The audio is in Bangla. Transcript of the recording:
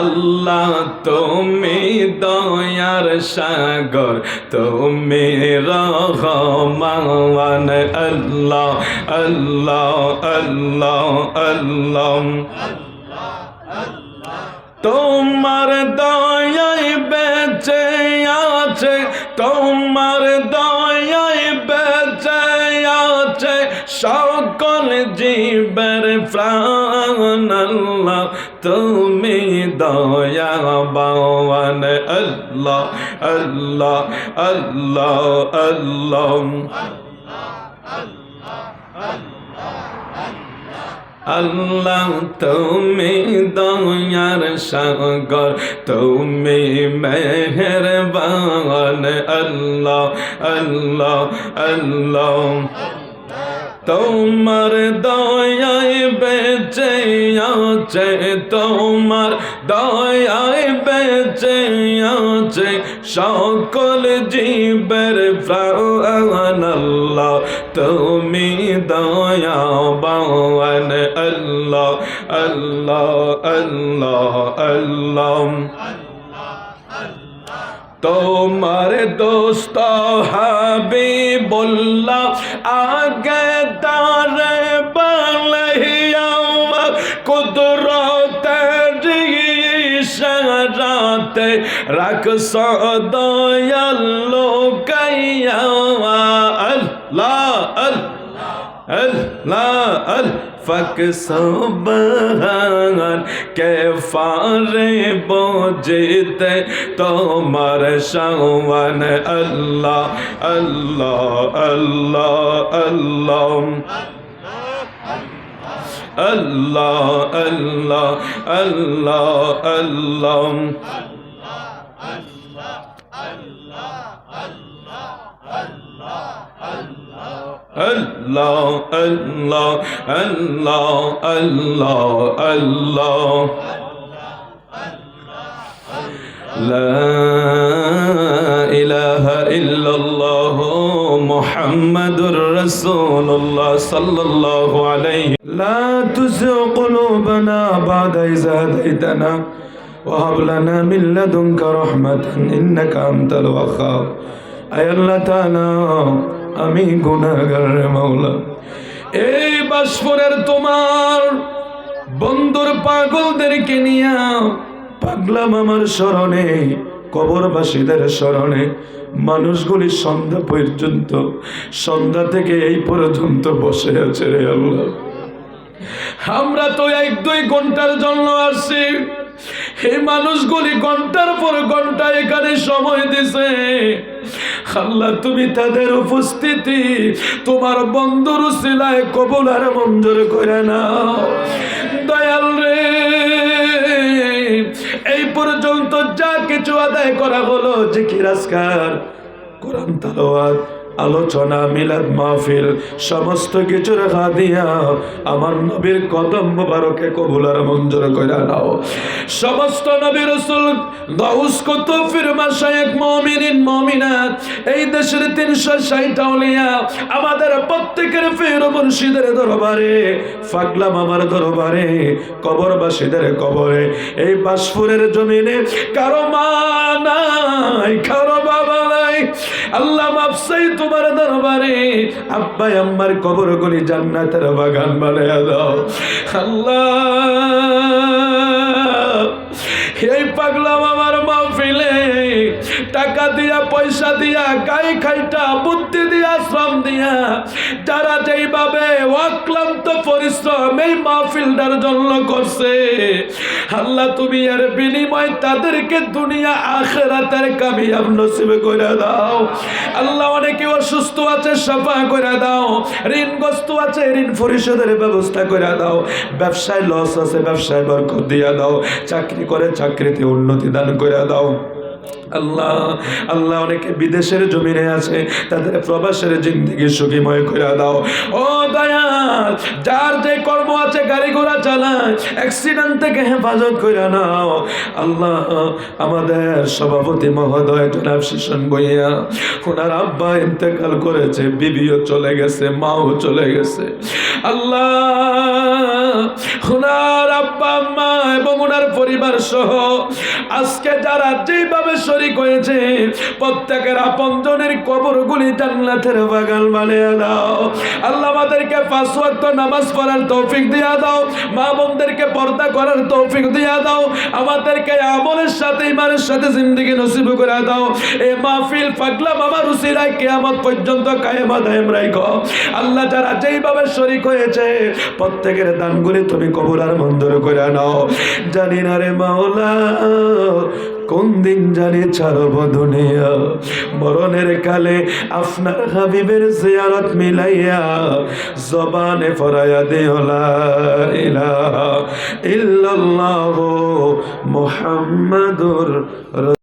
আল্লাহ, তুমি দয়ার সাগর, তুমি রহমান। আল্লাহ আল্লাহ আল্লাহ আল্লাহ। তোমার দয়ায় বেঁচে আছে, তোমার জীবের প্রাণ আল্লাহ, তুমি দয়া বাওয়ান আল্লাহ আল্লাহ আল্লাহ আল্লাহ। আল্লাহ, তুমি দয়ার সাগর, তুমি মেহরবান। আল্লাহ আল্লাহ আল্লাহ। তোমার দয়ায় বেঁচে আছে, তোমার দয়ায় বেঁচে আছে সকল জীবের প্রাণ তুমি দয়া বাওয়ান আল্লাহ আল্লাহ আল্লাহ আল্লাহ। তোমার দোস্ত হাবি বললা আগে রাখস দয়ালো কাইয়া আল্লাহ আল্লাহ আল ফক সবহান কে ফারে বোঝতে তোমার Shawan. Allah Allah Allah Allah. Allah, Allah, Allah, Allah. الله الله الله الله الله لا إله إلا الله محمد رسول الله صلى الله عليه لا تزغ قلوبنا بعد إذا هديتنا وهب لنا من لدنك رحمة إنك أنت الوهاب আমি গুণাগার মাওলা। এই বাসপুরের তোমার বন্দর পাগলদেরকে নিয়ে পাগলাম আমার স্মরণে, কবরবাসীদের স্মরণে মানুষগুলি সন্ধ্যা পর্যন্ত, সন্ধ্যা থেকে এই পর্যন্ত বসে আছে রে আল্লাহ। আমরা তো এক দুই ঘণ্টার জন্য আসি এই মানুষগুলি ঘণ্টার পর ঘণ্টা এখানে সময় দিছে। আল্লাহ তুমি তাদের উপস্থিতি তোমার বন্ধুর শিলায় কবলার আর মঞ্জুর করে নাও। দয়াল রে, এই পর্যন্ত যা কিছু আদায় করা হলো যে কিরাজকার কোরআন, তালাওয়াত আলোচনা, মিলাদ মাহফিল, সমস্ত কিছু রেখা দিয়া আমার নবীর কদম মুবারকে কবুল আর মঞ্জুর করে নাও। সমস্ত নবী রসুল গাউস কুতুফির মাশায়েখ মুমিনিন, মুমিনাত, এই দেশের 360 আউলিয়া আমাদের প্রত্যেকের পীর মুর্শিদের দরবারে ফাগলাম আমার দরবারে, কবরবাসীদের কবরে, এই বাসপুরের জমিনে কারও মা নাই, কারও বাবা নাই আল্লাহ মাফসাই তোমার দরবারে। আব্বাই আম্মার কবর গুলি জান্নাতের বাগান বানায় দাও। আল্লাহ এই পাগলাম পয়সা দিয়া, গাই খাইটা, বুদ্ধি দিয়া, শ্রম দিয়া, যারা যেইভাবে অক্লান্ত পরিশ্রম এই মাহফিলটার জন্য করছে, আল্লাহ তুমি এর বিনিময় তাদেরকে দুনিয়া আখেরাতের কামিয়াব নসিব করে দাও। আল্লাহ অনেকে অসুস্থ আছে, সাফা করে দাও, ঋণগ্রস্ত আছে, ঋণ পরিশোধের ব্যবস্থা করে দাও। ব্যবসায় লস আছে, ব্যবসায় বরকত দিয়া দাও। চাকরি করে চাকরিতে উন্নতি দান করে দাও। আল্লাহ আল্লাহ অনেকে বিদেশের জমিনে আছে, তাদের প্রবাসের জিন্দিগি সুখীময় করে দাও। ও দয়াল, যার যে আছে গাড়ি ঘোড়া চালায় অ্যাক্সিডেন্ট থেকে হেফাজত করে নাও। আল্লাহ আমাদের সভাপতি মহোদয় জনাব শিশন বইয়া ওনার আব্বা ইন্তেকাল করেছে, বিবিও চলে গেছে, মাও চলে গেছে। আল্লাহ ওনার আব্বা, আম্মা এবং ওনার পরিবার সহ আজকে যারা যেভাবে শরিক হয়েছে, প্রত্যেকের আপনজনের কবরগুলি জান্নাতের বাগান বানিয়ে দাও। আল্লাহ আমাদেরকে পাঁচ নামাজ পড়ার তৌফিক দিয়া দাও। মা বোনদেরকে পর্দা করার তৌফিক দিয়া দাও। আমাদেরকে আমলের সাথে ইমানের সাথে জিন্দিগি নসিব করে দাও। এ মাহফিল পাগলা মামা রুসিরায় কেয়ামত পর্যন্ত কায়েমা দায়েম রাখো আল্লাহ যারা যেইভাবে শরিক হয়েছে, প্রত্যেকের দানগুলি তুমি কবুল আর মঞ্জুর করে নাও। জানি না রে মাওলা কোন দিন জানি ছাড়ব দুনিয়া? মরণের কালে আপনার হাবিবের জিয়ারত মিলাইয়া জবানে ফরাইয়া দেওলা ইলাহা ইল্লাল্লাহু মুহাম্মাদুর